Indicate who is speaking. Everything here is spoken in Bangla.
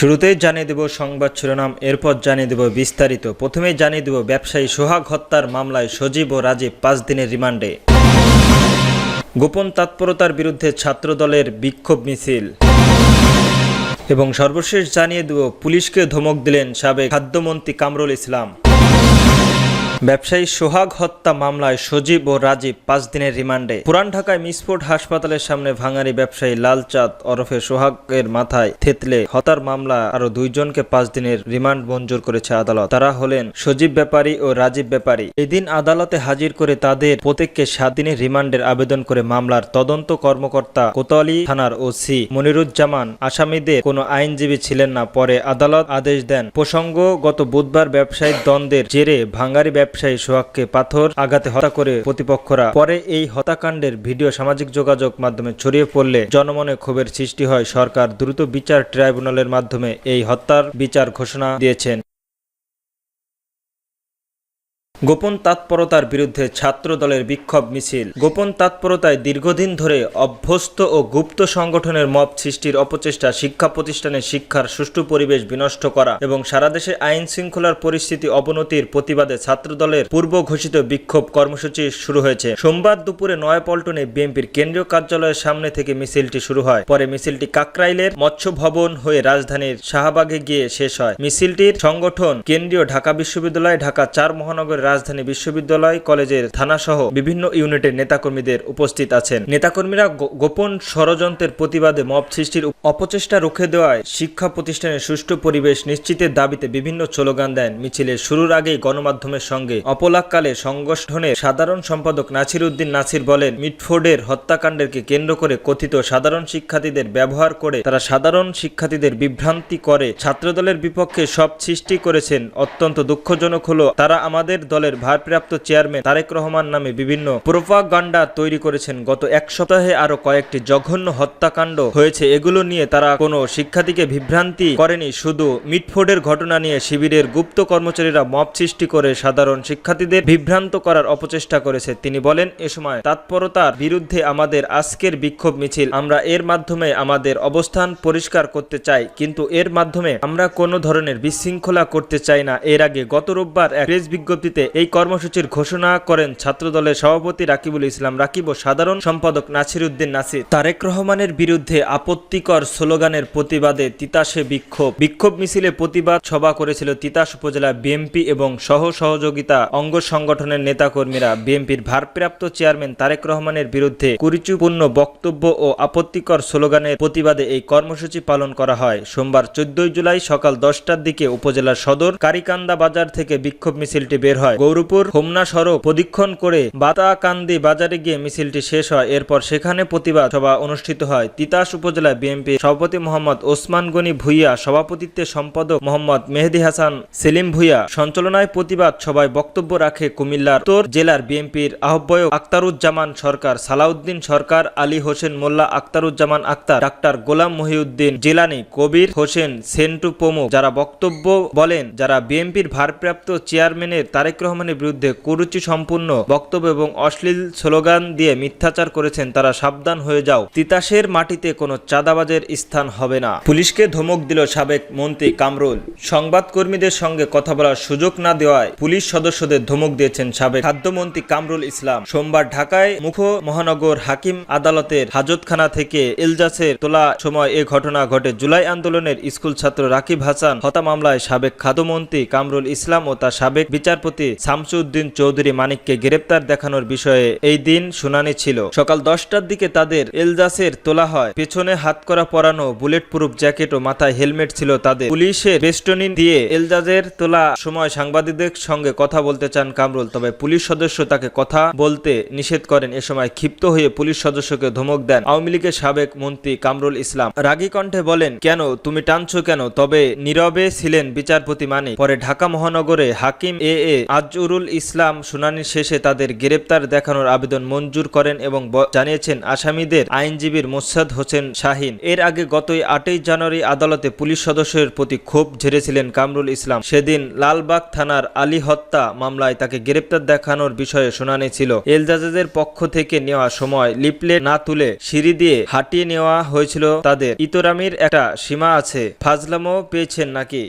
Speaker 1: শুরুতেই জানিয়ে দেব সংবাদ শিরোনাম, এরপর জানিয়ে দেব বিস্তারিত। প্রথমেই জানিয়ে দেব ব্যবসায়ী সোহাগ হত্যার মামলায় সজীব ও রাজীব পাঁচ দিনের রিমান্ডে। গোপন তৎপরতার বিরুদ্ধে ছাত্রদলের বিক্ষোভ মিছিল। এবং সর্বশেষ জানিয়ে দেব পুলিশকে ধমক দিলেন সাবেক খাদ্যমন্ত্রী কামরুল ইসলাম। ব্যবসায়ী সোহাগ হত্যা মামলায় সজীব ও রাজীব পাঁচ দিনের রিমান্ডে। পুরান ঢাকায় মিসফোর্ড হাসপাতালের সামনে ভাঙারি ব্যবসায়ী লালচাঁদ ওরফে সোহাগের মাথায় থেতলে। হত্যার মামলা আরও দুইজনকে পাঁচ দিনের রিমান্ড মঞ্জুর করেছে আদালত। তারা হলেন সজীব ব্যাপারী ও রাজীব ব্যাপারী। এদিন আদালতে হাজির করে তাদের প্রত্যেককে সাত দিনের রিমান্ডের আবেদন করে মামলার তদন্ত কর্মকর্তা কোতোয়ালি থানার ওসি মনিরুজ্জামান আসামিদের কোনো আইনজীবী ছিলেন না। পরে আদালত আদেশ দেন প্রসঙ্গ গত বুধবার ব্যবসায়িক দ্বন্দ্বের জেরে ভাঙ্গারি ব্যবসায়ী সোহাগকে পাথর আঘাতে হত্যা করে প্রতিপক্ষরা। পরে এই হত্যাকাণ্ডের ভিডিও সামাজিক যোগাযোগ মাধ্যমে ছড়িয়ে পড়লে জনমনে ক্ষোভের সৃষ্টি হয়। সরকার দ্রুত বিচার ট্রাইব্যুনালের মাধ্যমে এই হত্যার বিচার ঘোষণা দিয়েছেন। গোপন তৎপরতার বিরুদ্ধে ছাত্র দলের বিক্ষোভ মিছিল। গোপন তৎপরতায় দীর্ঘদিন ধরে অভ্যস্ত ও গুপ্ত সংগঠনের মব সৃষ্টির অপচেষ্টা শিক্ষা প্রতিষ্ঠানে শিক্ষার সুষ্ঠু পরিবেশ বিনষ্ট করা এবং সারা দেশে আইন শৃঙ্খলার পরিস্থিতি অবনতির প্রতিবাদে ছাত্র দলের পূর্ব ঘোষিত বিক্ষোভ কর্মসূচি শুরু হয়েছে। সোমবার দুপুরে নয়াপল্টনে বিএনপির কেন্দ্রীয় কার্যালয়ের সামনে থেকে মিছিলটি শুরু হয়। পরে মিছিলটি কাকরাইলের মৎস্য ভবন হয়ে রাজধানীর শাহবাগে গিয়ে শেষ হয়। মিছিলটির সংগঠন কেন্দ্রীয় ঢাকা বিশ্ববিদ্যালয়, ঢাকা চার মহানগরের রাজধানী বিশ্ববিদ্যালয়, কলেজের থানাসহ বিভিন্ন ইউনিটের নেতাকর্মীদের উপস্থিত আছেন। নেতাকর্মীরা গোপন ষড়যন্ত্রের প্রতিবাদে মব সৃষ্টির অপচেষ্টা রুখে দেওয়ায় শিক্ষা প্রতিষ্ঠানের সুষ্ঠু পরিবেশ নিশ্চিতের দাবিতে বিভিন্ন স্লোগান দেন। মিছিলের শুরুর আগেই গণমাধ্যমের সঙ্গে অপলাককালে সংগঠনের সাধারণ সম্পাদক নাসির উদ্দিন নাসির বলেন, মিটফোর্ডের হত্যাকাণ্ডকে কেন্দ্র করে কথিত সাধারণ শিক্ষার্থীদের ব্যবহার করে তারা সাধারণ শিক্ষার্থীদের বিভ্রান্তি করে। ছাত্রদলের বিপক্ষে সব সৃষ্টি করেছেন, অত্যন্ত দুঃখজনক হলো, তারা আমাদের দলের ভারপ্রাপ্ত চেয়ারম্যান তারেক রহমান নামে বিভিন্ন প্রোপাগান্ডা তৈরি করেছেন। গত এক সপ্তাহে আরও কয়েকটি জঘন্য হত্যাকাণ্ড হয়েছে। এগুলো নিয়ে তারা কোনো শিক্ষার্থীকে বিভ্রান্তি করেনি। শুধু মিটফোর্ডের ঘটনা নিয়ে শিবিরের গুপ্ত কর্মচারীরা মব সৃষ্টি করে সাধারণ শিক্ষার্থীদের বিভ্রান্ত করার অপচেষ্টা করেছে। তিনি বলেন, এ সময় তৎপরতার বিরুদ্ধে আমাদের আজকের বিক্ষোভ মিছিল, আমরা এর মাধ্যমে আমাদের অবস্থান পরিষ্কার করতে চাই, কিন্তু এর মাধ্যমে আমরা কোনো ধরনের বিশৃঙ্খলা করতে চাই না। এর আগে গত রোববার এক প্রেস বিজ্ঞপ্তিতে এই কর্মসূচির ঘোষণা করেন ছাত্রদলের সভাপতি রাকিবুল ইসলাম রাকিব ও সাধারণ সম্পাদক নাসির উদ্দিন নাসির। তারেক রহমানের বিরুদ্ধে আপত্তিকর স্লোগানের প্রতিবাদে তিতাসে বিক্ষোভ। বিক্ষোভ মিছিলে প্রতিবাদ সভা করেছিল তিতাস উপজেলা বিএমপি এবং সহ সহযোগিতা অঙ্গ সংগঠনের নেতাকর্মীরা। বিএনপির ভারপ্রাপ্ত চেয়ারম্যান তারেক রহমানের বিরুদ্ধে কুরুচিপূর্ণ বক্তব্য ও আপত্তিকর স্লোগানের প্রতিবাদে এই কর্মসূচি পালন করা হয়। সোমবার চোদ্দই জুলাই সকাল দশটার দিকে উপজেলার সদর কারিকান্দা বাজার থেকে বিক্ষোভ মিছিলটি বের হয়। গৌরপুর হোমনা সড়ক প্রদীক্ষণ করে বাতাকান্দি বাজারে গিয়ে মিছিলটি শেষ হয়। এরপর সেখানে প্রতিবাদ সভা অনুষ্ঠিত হয়। তিতাস উপজেলা বিএনপি সভাপতি মোহাম্মদ ওসমান গনি ভুইয়া, সভাপতিত্বে সম্পাদক মোহাম্মদ মেহেদি হাসান, সেলিম ভুইয়া। সঞ্চালনায় প্রতিবাদ সভায় বক্তব্য রাখে কুমিল্লার উত্তর জেলার বিএনপির আহ্বায়ক আক্তারুজ্জামান সরকার, সালাউদ্দিন সরকার, আলী হোসেন মোল্লা, আক্তারুজ্জামান আক্তার, ডাক্তার গোলাম মহিউদ্দিন, জিলানি, কবির হোসেন, সেন্টু প্রমুখ। যারা বক্তব্য বলেন, যারা বিএনপির ভারপ্রাপ্ত চেয়ারম্যানের তারেক রহমানের বিরুদ্ধে কুরুচি সম্পূর্ণ বক্তব্য এবং অশ্লীল স্লোগান দিয়ে মিথ্যাচার করেছেন তারা, সাবধান হয়ে যাও। তিতাসের মাটিতে কোনো চাঁদাবাজের স্থান হবে না। পুলিশকে ধমক দিল সাবেক মন্ত্রী কামরুল। সংবাদকর্মীদের সঙ্গে কথা বলার সুযোগ না দেওয়ায় পুলিশ সদস্যদের ধমক দিয়েছেন সাবেক খাদ্যমন্ত্রী কামরুল ইসলাম। সোমবার ঢাকায় মুখ মহানগর হাকিম আদালতের হাজতখানা থেকে এলজাসের তোলা সময় এ ঘটনা ঘটে। জুলাই আন্দোলনের স্কুল ছাত্র রাকিব হাসান হত্যা মামলায় সাবেক খাদ্যমন্ত্রী কামরুল ইসলাম ও তার সাবেক বিচারপতি শামসুদ্দিন চৌধুরী মানিককে গ্রেপ্তার দেখানোর বিষয়ে এই দিন শুনানি ছিল। সকাল দশটার দিকে তাদের এলজাসের তোলা হয়। পেছনে হাত করা পরানো বুলেট প্রুফ জ্যাকেট ও মাথায় হেলমেট ছিল তাদের। পুলিশের বেস্টনি দিয়ে এলজাজের তোলা সময় সাংবাদিকদের সঙ্গে কথা বলতে চান কামরুল, তবে পুলিশ সদস্য তাকে কথা বলতে নিষেধ করেন। এ সময় ক্ষিপ্ত হয়ে পুলিশ সদস্যকে ধমক দেন আওয়ামী লীগের সাবেক মন্ত্রী কামরুল ইসলাম। রাগী কণ্ঠে বলেন, কেন? তুমি টানছো কেন? তবে নীরবে ছিলেন বিচারপতি মানিক। পরে ঢাকা মহানগরে হাকিম এ এ আজউরুল ইসলাম শুনানি শেষে তাদের গ্রেপ্তার দেখানোর আবেদন মঞ্জুর করেন এবং জানিয়েছেন, আসামিদের আইনজীবীর মোসাদ হোসেন শাহিন। এর আগে গতই আটই জানুয়ারি আদালতে পুলিশ সদস্যের প্রতি ক্ষোভ ঝেড়েছিলেন কামরুল ইসলাম। সেদিন লালবাগ থানার আলী হত্যা মামলায় তাকে গ্রেপ্তার দেখানোর বিষয়ে শুনানি ছিল। এলজাজেদের পক্ষ থেকে নেওয়া সময় লিপলেট না তুলে সিঁড়ি দিয়ে হাঁটিয়ে নেওয়া হয়েছিল তাদের। ইতরামির একটা সীমা আছে। ফাজলামও পেয়েছেন নাকি?